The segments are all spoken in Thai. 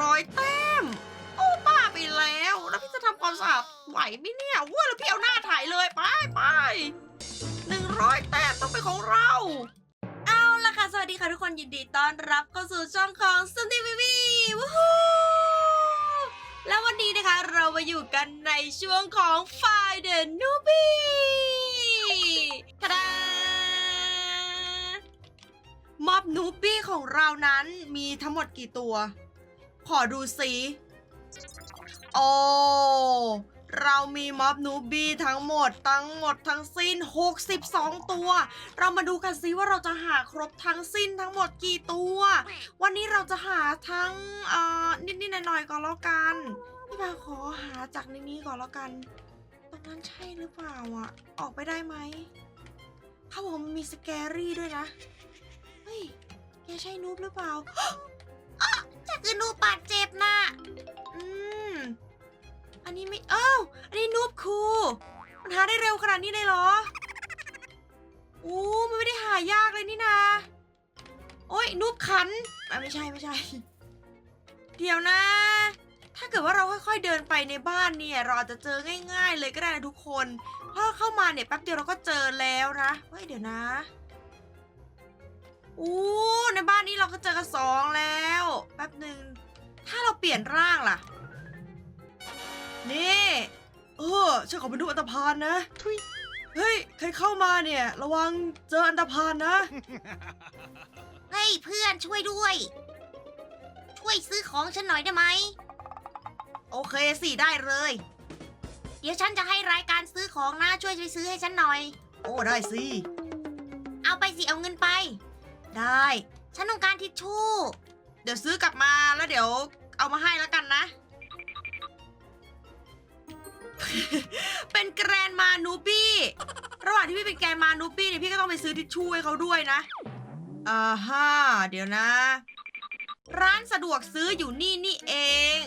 ร้อยแต้ม โอ้บ้าไปแล้ว แล้วพี่จะทำความสะอาดไหวไหมเนี่ยว้าแล้วพี่เอาหน้าถ่ายเลยไปไปหนึ่งร้อยแต้มต้องเป็นของเรา เอาละค่ะ สวัสดีค่ะทุกคนยินดีต้อนรับเข้าสู่ช่องของสตีวีวีวู้ฮู้แล้ววันนี้นะคะเรามาอยู่กันในช่วงของ Find the Newbie ทะดาม็อบนูบี้ของเรานั้นมีทั้งหมดกี่ตัว ขอดูสิโอ้เรามีม็อบนูบี้ทั้งหมดทั้งหมดทั้งสิ้น 62 ตัว เรามาดูกันซิว่าเราจะหาครบทั้งสิ้นทั้งหมดกี่ตัว วันนี้เราจะหาทั้งเอ่อนิดๆหน่อยๆก่อนแล้วกัน พี่บาขอหาจากในนี้ก่อนแล้วกัน ตรงนั้นใช่หรือเปล่าอะ ออกไปได้ไหมเขาบอกมันมีสแกรี่ด้วยนะ เฮ้ยแกใช่นูบหรือเปล่า อ๊ะจะคือนูบบาดเจ็บนะ อืม อันนี้ไม่เอ้าอันนี้นูบคูมันหาได้เร็วขนาดนี้เลยเหรออู้มันไม่ได้หายากเลยนี่นา โอ้ยนูบขัน ไม่ใช่ไม่ใช่ เดี๋ยวนะ ถ้าเกิดว่าเราค่อยๆเดินไปในบ้านเนี่ย เราอาจจะเจอง่าย ๆ เลยก็ได้นะทุกคน เพราะเข้ามาเนี่ยแป๊บเดียวเราก็เจอแล้วนะ เฮ้ยเดี๋ยวนะ อู้ในบ้านนี้เราก็เจอกันสองแล้ว แป๊บหนึ่ง ถ้าเราเปลี่ยนร่างล่ะ นี่ เออฉันขอเป็นดูอันตรพานนะทุยเฮ้ย ใครเข้ามาเนี่ย ระวังเจออันตรพานนะ เฮ้ยเพื่อนช่วยด้วย ช่วยซื้อของฉันหน่อยได้ไหม โอเคสิได้เลย เดี๋ยวฉันจะให้รายการซื้อของนะช่วยไปซื้อให้ฉันหน่อย โอ้ได้สิ เอาไปสิเอาเงินไป ได้ ฉันต้องการทิชชู่ เดี๋ยวซื้อกลับมาแล้วเดี๋ยวเอามาให้แล้วกันนะ เป็นแกรนมานูบี้ระหว่างที่พี่เป็นแกรนมานูบี้เนี่ยพี่ก็ต้องไปซื้อทิชชู่ให้เขาด้วยนะอ่าฮ่าเดี๋ยวนะ ร้านสะดวกซื้ออยู่นี่นี่เอง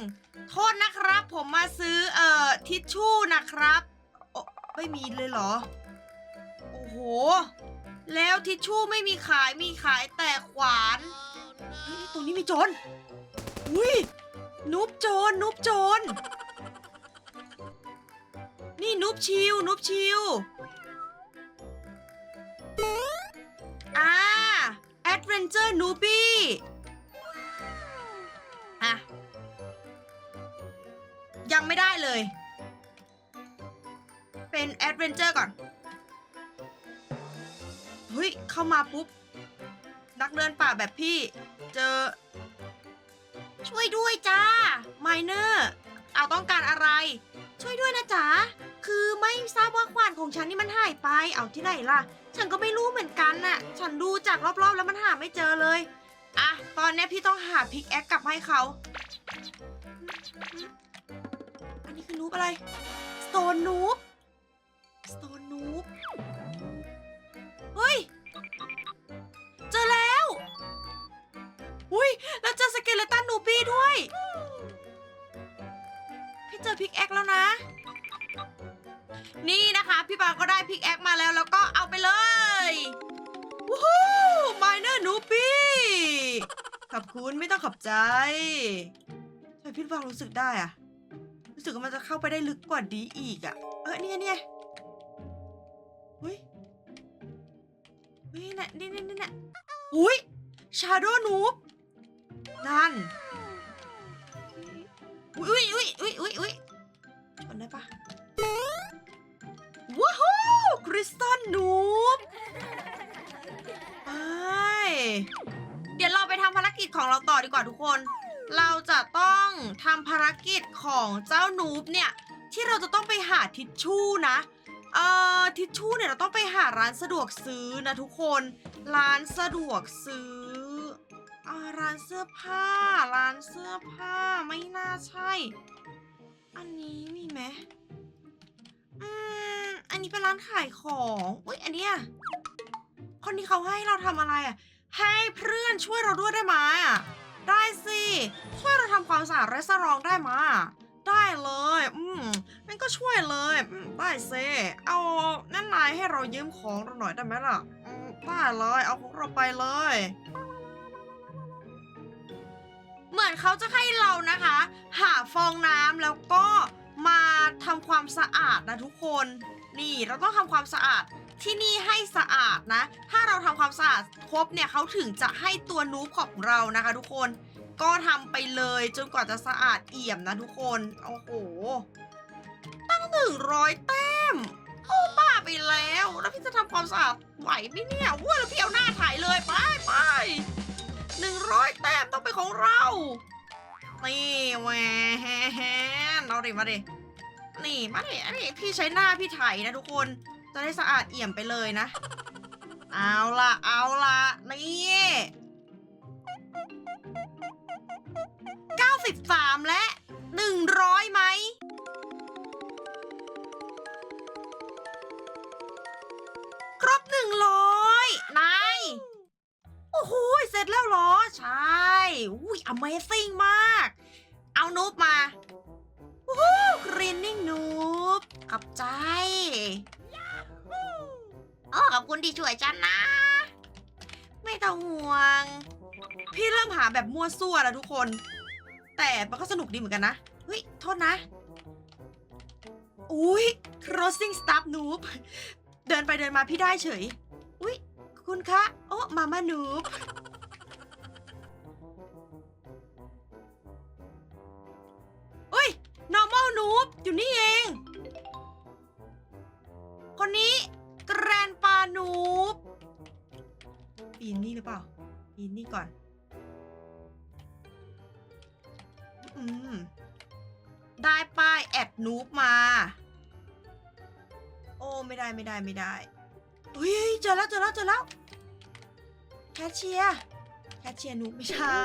โทษนะครับผมมาซื้อเอ่อทิชชู่นะครับโอ้ไม่มีเลยเหรอ โอ้โห แล้วทิชชู่ไม่มีขายมีขายแต่ขวานเฮ้ยตรงนี้มีโจรอุ้ยนุบโจรนุบโจรนี่นุบชิวนุบชิวอ่าแอดเวนเจอร์นูบี้อะยังไม่ได้เลย เป็นแอดเวนเจอร์ก่อน ฮ้ย เข้ามาปุ๊บ นักเดินป่าแบบพี่ เจอ ช่วยด้วยจ้าไมเนอร์เอาต้องการอะไร ช่วยด้วยนะจ๊ะคือไม่ทราบว่าขวานของฉันนี่มันหายไป เอาที่ไหนล่ะ ฉันก็ไม่รู้เหมือนกันน่ะ ฉันดูจากรอบๆแล้วมันหาไม่เจอเลยอะตอนนี้พี่ต้องหาพิกแอคกลับให้เขา อันนี้คือนูบอะไรสโตนนูบสโตนนูบเฮ้ย แล้วเจอสเกเลตันนูบี้ด้วย พี่เจอพิกแอคแล้วนะ นี่นะคะ พี่ปาก็ได้พิกแอคมาแล้วแล้วก็เอาไปเลยวู้ฮู้มายเนอร์นูบี้ขอบคุณไม่ต้องขอบใจทำไมพี่ฟังรู้สึกได้อะรู้สึกว่ามันจะเข้าไปได้ลึกกว่าดีอีกอะเออนี่ไงนี่ไงเฮ้ยเฮ้ยนี่นี่นี่นี่อุ้ยชาโดนูบ นั่น อุ้ยอุ้ยอุ้ยอุ้ยอุ้ยชนได้ปะว้าวคริสตัลนูบไปเดี๋ยวเราไปทำภารกิจของเราต่อดีกว่าทุกคน เราจะต้องทำภารกิจของเจ้านูบเนี่ย ที่เราจะต้องไปหาทิชชู่นะเอ่อทิชชู่เนี่ยเราต้องไปหาร้านสะดวกซื้อนะทุกคน ร้านสะดวกซื้อ ร้านเสื้อผ้า ร้านเสื้อผ้าไม่น่าใช่ อันนี้มีไหมอืมอันนี้เป็นร้านขายของอุ้ยอันเนี้ยคนที่เขาให้เราทำอะไรอะ ให้เพื่อนช่วยเราด้วยได้ไหมอะได้สิช่วยเราทำความสะอาดรีสอร์ทได้ไหมอะได้เลย อืมนั่นก็ช่วยเลยอืมได้เซเอานั่นนายให้เรายืมของเราหน่อยได้ไหมล่ะอืมได้เลย เอาของเราไปเลย เหมือนเขาจะให้เรานะคะ หาฟองน้ำแล้วก็มาทำความสะอาดนะทุกคน นี่เราต้องทำความสะอาดที่นี่ให้สะอาดนะ ถ้าเราทำความสะอาดครบเนี่ยเขาถึงจะให้ตัวนูบของเรานะคะ ทุกคน ก็ทำไปเลยจนกว่าจะสะอาดเอี่ยมนะทุกคน โอ้โห ตั้งหนึ่งร้อยแต้ม โอ้บ้าไปแล้ว แล้วพี่จะทำความสะอาดไหวไหมเนี่ยว้าแล้วพี่เอาหน้าถ่ายเลยไปไป หนึ่งร้อยแต้มต้องเป็นของเรา นี่แหวะเอาดิมาดิ นี่มาดิอันนี้พี่ใช้หน้าพี่ไถนะทุกคน จะได้สะอาดเอี่ยมไปเลยนะ เอาละเอาละนี่93และ100ไหมครบ100นายโอ้โหเสร็จแล้วเหรอ ใช่อุ้ย Amazing มาก เอานูบมาวู้ฮู้กรีนนิ่งนูบขอบใจโอ้ขอบคุณที่ช่วยฉันนะ ไม่ต้องห่วง พี่เริ่มหาแบบมั่วซั่วแล้วทุกคน แต่มันก็สนุกดีเหมือนกันนะ เฮ้ย โทษนะ อุ้ย crossing stop noob เดินไปเดินมาพี่ได้เฉย อุ้ย คุณคะ โอ้มามาหนูอุ้ย normal noob อยู่นี่เอง คนนี้ แกรนปานูบปีนนี่หรือเปล่า ปีนนี่ก่อน อืม ได้ป้ายแอดนูบมา โอ้ ไม่ได้ไม่ได้ไม่ได้ เฮ้ยเจอแล้วเจอแล้วเจอแล้วแคชเชียร์แคชเชียร์นูบไม่ใช่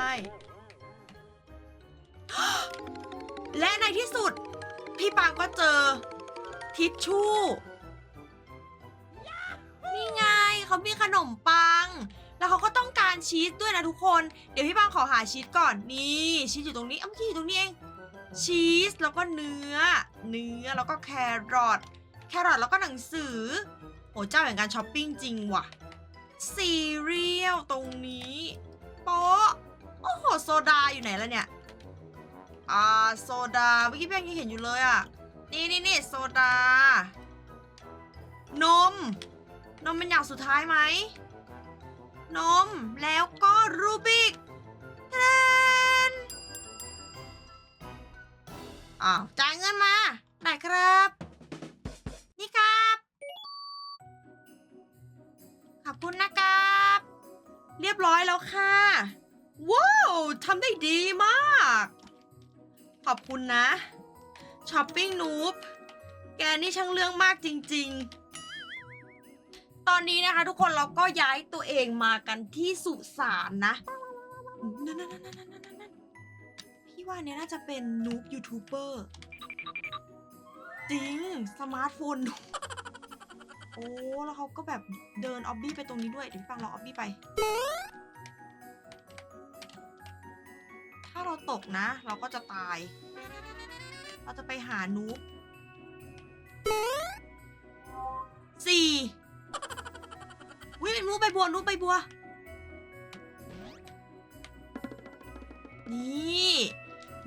และในที่สุด พี่ปางก็เจอ ทิชชู่ นี่ไงเขามีขนมปัง แล้วเขาก็ต้องการชีสด้วยนะทุกคน เดี๋ยวพี่ปังขอหาชีสก่อนนี่ชีสอยู่ตรงนี้เอ้าเมื่อกี้อยู่ตรงนี้เองชีสแล้วก็เนื้อ เนื้อแล้วก็แครอทแครอทแล้วก็หนังสือ โหเจ้าแห่งการช้อปปิ้งจริงว่ะซีเรียลตรงนี้โป๊ะโอ้โหโซดาอยู่ไหนแล้วเนี่ย อ่าโซดาเมื่อกี้พี่ยังเห็นอยู่เลยอะ นี่นี่นี่โซดา นม นมเป็นอย่างสุดท้ายไหม นมแล้วก็รูบิกเทรนอ้าวจ่ายเงินมา ได้ครับ ขอบคุณนะครับ เรียบร้อยแล้วค่ะ ว้าวทำได้ดีมาก ขอบคุณนะช้อปปิ้งนูบแกนี่ช่างเรื่องมากจริง ๆ ตอนนี้นะคะ ทุกคนเราก็ย้ายตัวเองมากันที่สุสานนะนั่นนั่นนั่นนั่นนั่นพี่ว่าเนี่ยน่าจะเป็นนูบยูทูบเบอร์จริง สมาร์ทโฟนนูบ โอ้ แล้วเขาก็แบบเดินออบบี้ไปตรงนี้ด้วย เดี๋ยวพี่ฟังเราออบบี้ไป ถ้าเราตกนะ เราก็จะตาย เราจะไปหานูบสี่วินูบใบบัวนูบใบบัว นี่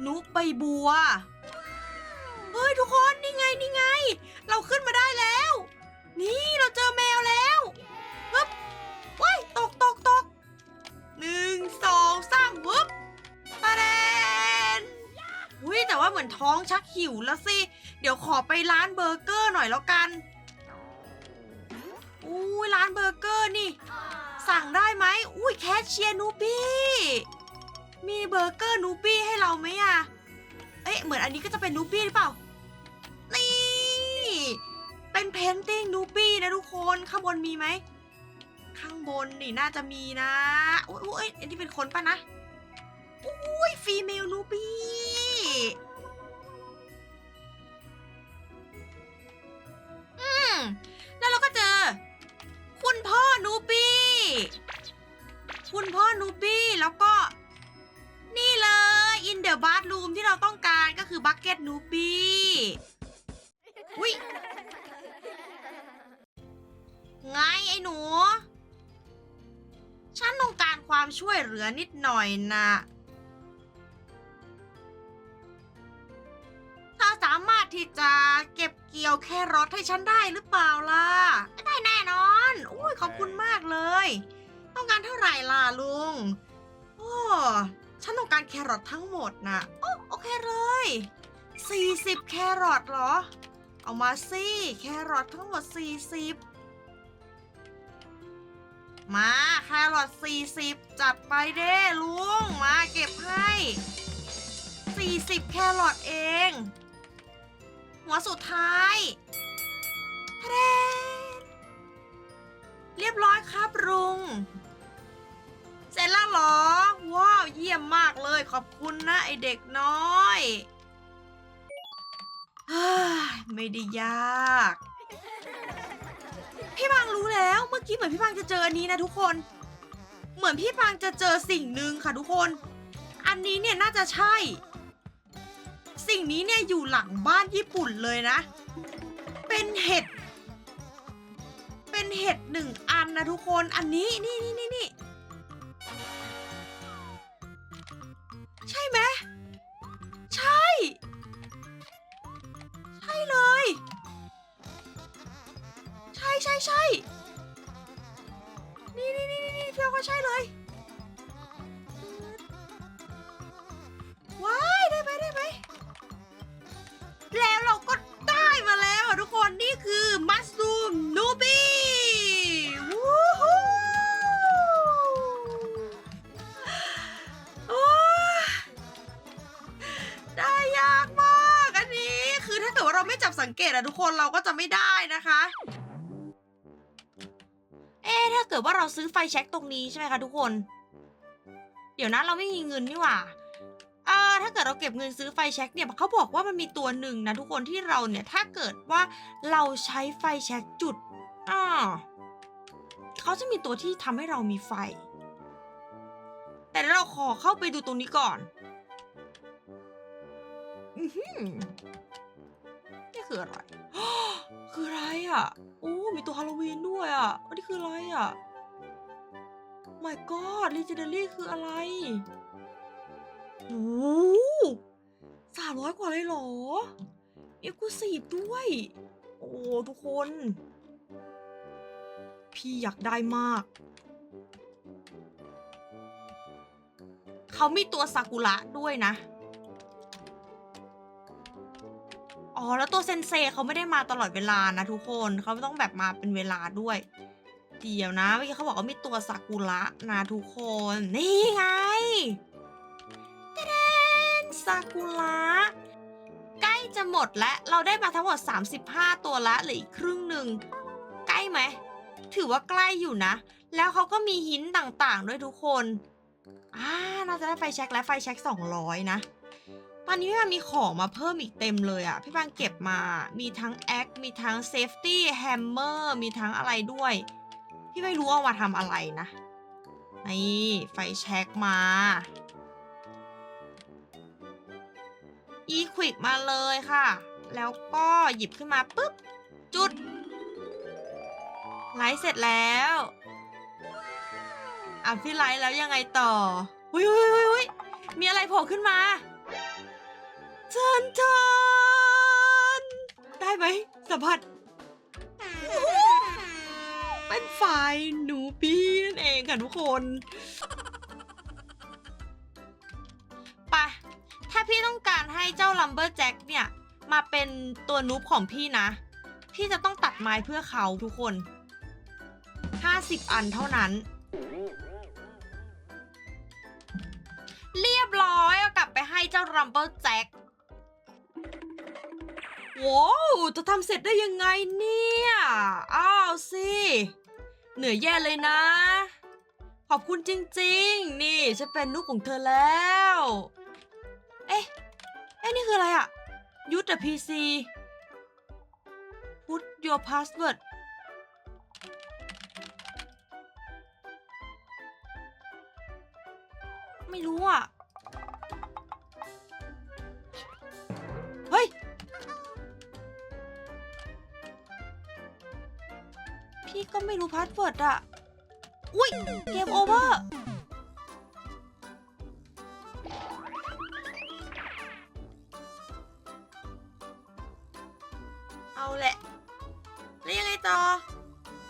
นุบใบบัว เฮ้ย ทุกคน นี่ไง นี่ไง เราขึ้นมาได้แล้ว นี่เราเจอแมวแล้วปึ๊บว้ายตกตกตกหนึ่งสองสามวึบตาแดนอุ้ยแต่ว่าเหมือนท้องชักหิวแล้วสิ เดี๋ยวขอไปร้านเบอร์เกอร์หน่อยแล้วกันอุ้ยร้านเบอร์เกอร์นี่ สั่งได้ไหมอุ้ยแคชเชียร์นูบี้มีเบอร์เกอร์นูบี้ให้เราไหมอะเอ๊ะเหมือนอันนี้ก็จะเป็นนูบี้หรือเปล่า นเพนติ้งนูบี้นะทุกคนข้างบนมีไหม ข้างบนนี่น่าจะมีนะอุ้ยอุ้ยอันนี้เป็นคนปะนะอุ้ยฟีเมลนูบี้อืมแล้วเราก็เจอ คุณพ่อนูบี้ คุณพ่อนูบี้แล้วก็ นี่เลยอินเดอะบ r ์ o ูมที่เราต้องการก็คือบักเก็ตนูบี้อุ้ย ไงไอ้หนู ฉันต้องการความช่วยเหลือนิดหน่อยนะเธอสามารถที่จะเก็บเกี่ยวแครอทให้ฉันได้หรือเปล่าล่ะ ได้แน่นอนอุ้ยขอบคุณมากเลย ต้องการเท่าไหร่ล่ะลุง โอ้ฉันต้องการแครอททั้งหมดนะโอโอเคเลย40 แครอทเหรอ เอามาสิแครอททั้งหมด 40 มาแครอท40 จัดไปเด้ลุง มาเก็บให้ 40 แครอทเอง หัวสุดท้ายเดนเรียบร้อยครับลุง เสร็จแล้วเหรอ ว้าว เยี่ยมมากเลยขอบคุณนะไอเด็กน้อย ไม่ได้ยาก พี่บางรู้แล้ว เมื่อกี้เหมือนพี่บางจะเจออันนี้นะทุกคน เหมือนพี่บางจะเจอสิ่งหนึ่งค่ะทุกคน อันนี้เนี่ยน่าจะใช่ สิ่งนี้เนี่ยอยู่หลังบ้านญี่ปุ่นเลยนะ เป็นเห็ด เป็นเห็ดหนึ่งอันนะทุกคน อันนี้นี่นี่นี่นี่ ตอะทุกคนเราก็จะไม่ได้นะคะ เอ๊ะถ้าเกิดว่าเราซื้อไฟแช็กตรงนี้ใช่ไหมคะทุกคน เดี๋ยวนะเราไม่มีเงินนี่หว่าอ่าถ้าเกิดเราเก็บเงินซื้อไฟแช็กเนี่ยเขาบอกว่ามันมีตัวหนึ่งนะทุกคนที่เราเนี่ยถ้าเกิดว่าเราใช้ไฟแช็กจุดอ่าเขาจะมีตัวที่ทำให้เรามีไฟ แต่เราขอเข้าไปดูตรงนี้ก่อนอือหือ คืออะไร คืออะไรอะ โอ้ มีตัวฮาโลวีนด้วยอะอันนี้คืออะไรอะ my god legendary คืออะไรโอ้สามร้อยกว่าเลยเหรอ เอ็กซ์คลูซีฟด้วย โอ้ทุกคน พี่อยากได้มาก เขามีตัวซากุระด้วยนะ อ๋อ แล้วตัวเซนเซเขาไม่ได้มาตลอดเวลานะทุกคนเขาต้องแบบมาเป็นเวลาด้วย เดี๋ยวนะเมื่อกี้เขาบอกว่ามีตัวซากุระนะทุกคน นี่ไงซากุระใกล้จะหมดแล้ว เราได้มาทั้งหมด 35 ตัวละเหลืออีกครึ่งหนึ่ง ใกล้ไหม ถือว่าใกล้อยู่นะ แล้วเขาก็มีหินต่างๆ ด้วยทุกคน อ่า น่าจะได้ไฟแช็กและไฟแช็ก200 นะ ตอนนี้พี่ปางมีของมาเพิ่มอีกเต็มเลยอะพี่ปางเก็บมา มีทั้งแอค มีทั้งเซฟตี้แฮมเมอร์ มีทั้งอะไรด้วย พี่ไม่รู้เอามาทำอะไรนะ นี่ไฟแช็กมา อีควิกมาเลยค่ะ แล้วก็หยิบขึ้นมาปุ๊บ จุด ไลท์เสร็จแล้วอะพี่ไลท์แล้วยังไงต่อหุยหุยหุยหุยมีอะไรโผล่ขึ้นมา เชิญเชิญได้ไหมสัมผัสเป็นไฟล์หนูปี้นั่นเองค่ะทุกคนไปถ้าพี่ต้องการให้เจ้าลัมเบอร์แจ็คเนี่ย มาเป็นตัวนูบของพี่นะ พี่จะต้องตัดไม้เพื่อเขาทุกคน 50 อันเท่านั้น เรียบร้อยเอากลับไปให้เจ้าลัมเบอร์แจ็ค ว้าวจะทำเสร็จได้ยังไงเนี่ย อ้าวสิ เหนื่อยแย่เลยนะ ขอบคุณจริงๆ นี่ฉันเป็นนุกของเธอแล้ว เอ๊ะ เอ๊ะ นี่คืออะไรอะยูท PC put your password ไม่รู้อะ พี่ก็ไม่รู้พาสเวิร์ดอะอุ้ยเกมโอเวอร์เอาแหละ แล้วยังไงต่อ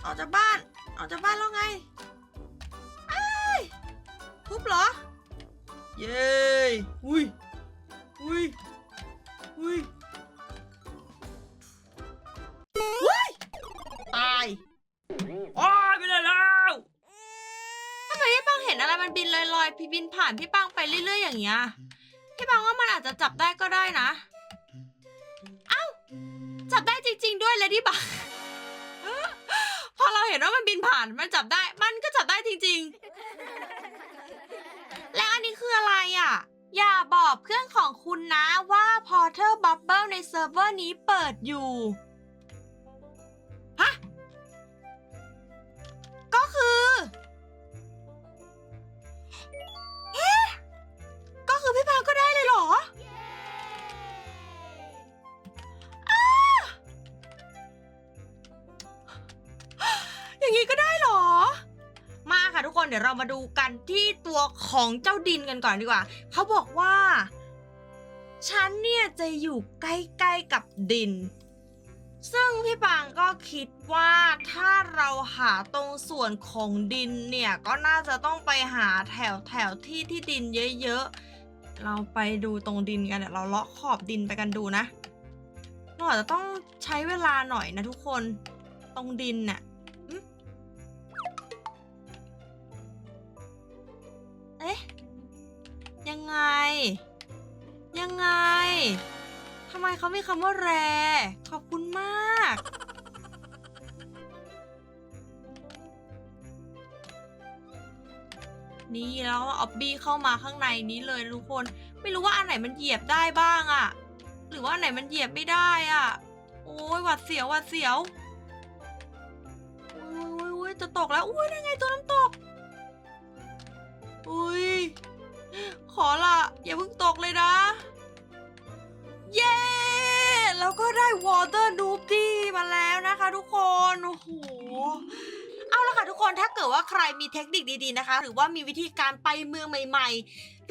ออกจากบ้าน ออกจากบ้านแล้วไงอ้ายทุบเหรอ เย้ อุ้ย อุ้ย อุ้ย มันบินลอยๆ พี่บินผ่านพี่ปังไปเรื่อยๆ อย่างเงี้ย พี่ปังว่ามันอาจจะจับได้ก็ได้นะ เอ้า จับได้จริง ๆ ด้วยเลยดิบังพอเราเห็นว่ามันบินผ่านมันจับได้ มันก็จับได้จริง ๆ แล้วอันนี้คืออะไรอะ อย่าบอกเพื่อนของคุณนะว่า Porter Bubble ในเซิร์ฟเวอร์นี้เปิดอยู่ฮะก็คือ ก็คือพี่พาก็ได้เลยเหรออย่างนี้ก็ได้เหรอ มาค่ะทุกคนเดี๋ยวเรามาดูกันที่ตัวของเจ้าดินกันก่อนดีกว่า เขาบอกว่า ฉันเนี่ยจะอยู่ใกล้ๆกับดิน ซึ่งพี่ปางก็คิดว่าถ้าเราหาตรงส่วนของดินเนี่ย ก็น่าจะต้องไปหาแถวแถวที่ที่ดินเยอะๆ เราไปดูตรงดินกันเดี๋ยวเราเลาะขอบดินไปกันดูนะเราอาจจะต้องใช้เวลาหน่อยนะทุกคนตรงดินน่ะเอ๊ะ ยังไง ยังไงทำไมเขามีคำว่าแร ขอบคุณมาก นี่แล้วออบบี้เข้ามาข้างในนี้เลยทุกคน ไม่รู้ว่าอันไหนมันเหยียบได้บ้างอะหรือว่าอันไหนมันเหยียบไม่ได้อะโอ้ยหวัดเสียวหวัดเสียวโอ้ยโอ้ยโอ้ยจะตกแล้วอุ้ยนั่นไงตัวน้ำตกอุ้ยขอละอย่าเพิ่งตกเลยนะ เย้ แล้วก็ได้ Water n o o b มาแล้วนะคะทุกคน โอ้โห ละค่ะทุกคนถ้าเกิดว่าใครมีเทคนิคดีๆนะคะ หรือว่ามีวิธีการไปเมืองใหม่ ๆ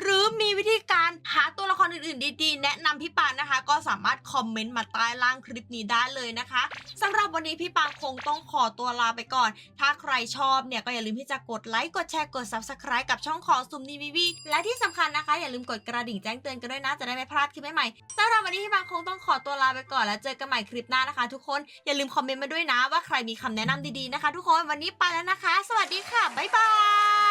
หรือมีวิธีการหาตัวละครอื่นๆ ดีๆ แนะนำพี่ปานนะคะ ก็สามารถคอมเมนต์มาใต้ล่างคลิปนี้ได้เลยนะคะสำหรับวันนี้พี่ปานคงต้องขอตัวลาไปก่อน ถ้าใครชอบเนี่ยก็อย่าลืมที่จะกดไลค์กดแชร์กด Subscribe กับช่องของซุมนีวีวีและที่สำคัญนะคะ อย่าลืมกดกระดิ่งแจ้งเตือนกันด้วยนะจะได้ไม่พลาดคลิปใหม่ๆสำหรับวันนี้พี่ปานคงต้องขอตัวลาไปก่อนแล้วเจอกันใหม่คลิปหน้านะคะ ทุกคนอย่าลืมคอมเมนต์มาด้วยนะว่าใครมีคำแนะนำดีๆนะคะ ทุกคนวันนี้ไปแล้วนะคะ สวัสดีค่ะ บ๊ายบาย